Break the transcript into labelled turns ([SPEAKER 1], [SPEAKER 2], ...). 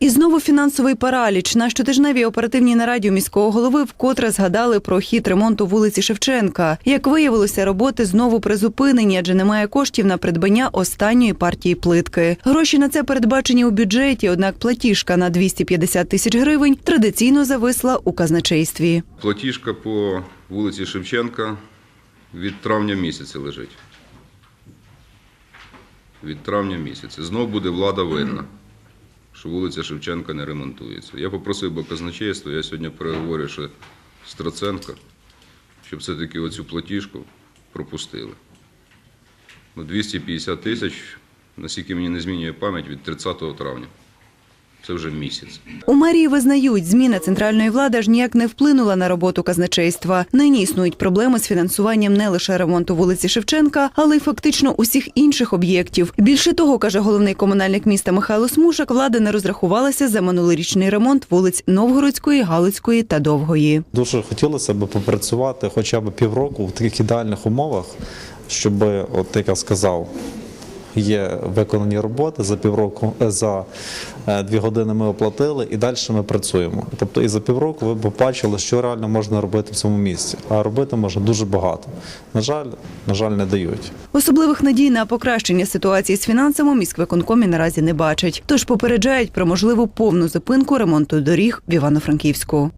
[SPEAKER 1] І знову фінансовий параліч. На щотижневій оперативній нараді міського голови вкотре згадали про хід ремонту вулиці Шевченка. Як виявилося, роботи знову призупинені, адже немає коштів на придбання останньої партії плитки. Гроші на це передбачені у бюджеті, однак платіжка на 250 тисяч гривень традиційно зависла у казначействі.
[SPEAKER 2] Платіжка по вулиці Шевченка від травня місяця лежить. Від травня місяця. Знов буде влада винна, що вулиця Шевченка не ремонтується. Я попросив би казначейство, я сьогодні переговорю ще з Троценко, щоб все-таки оцю платіжку пропустили. Ну, 250 тисяч, наскільки мені не змінює пам'ять, від 30 травня. Це вже місяць.
[SPEAKER 1] У мерії визнають, зміна центральної влади аж ніяк не вплинула на роботу казначейства. Нині існують проблеми з фінансуванням не лише ремонту вулиці Шевченка, але й фактично усіх інших об'єктів. Більше того, каже головний комунальник міста Михайло Смушак, влада не розрахувалася за минулорічний ремонт вулиць Новгородської, Галицької та Довгої.
[SPEAKER 3] Дуже хотілося б попрацювати хоча б півроку в таких ідеальних умовах, щоб, от як я сказав, є виконані роботи за півроку, е, за е, дві години ми оплатили і далі ми працюємо. Тобто і за півроку ви побачили, що реально можна робити в цьому місці. А робити можна дуже багато. На жаль, на жаль, не дають.
[SPEAKER 1] Особливих надій на покращення ситуації з фінансами міськвиконкомі наразі не бачать. Тож попереджають про можливу повну зупинку ремонту доріг в Івано-Франківську.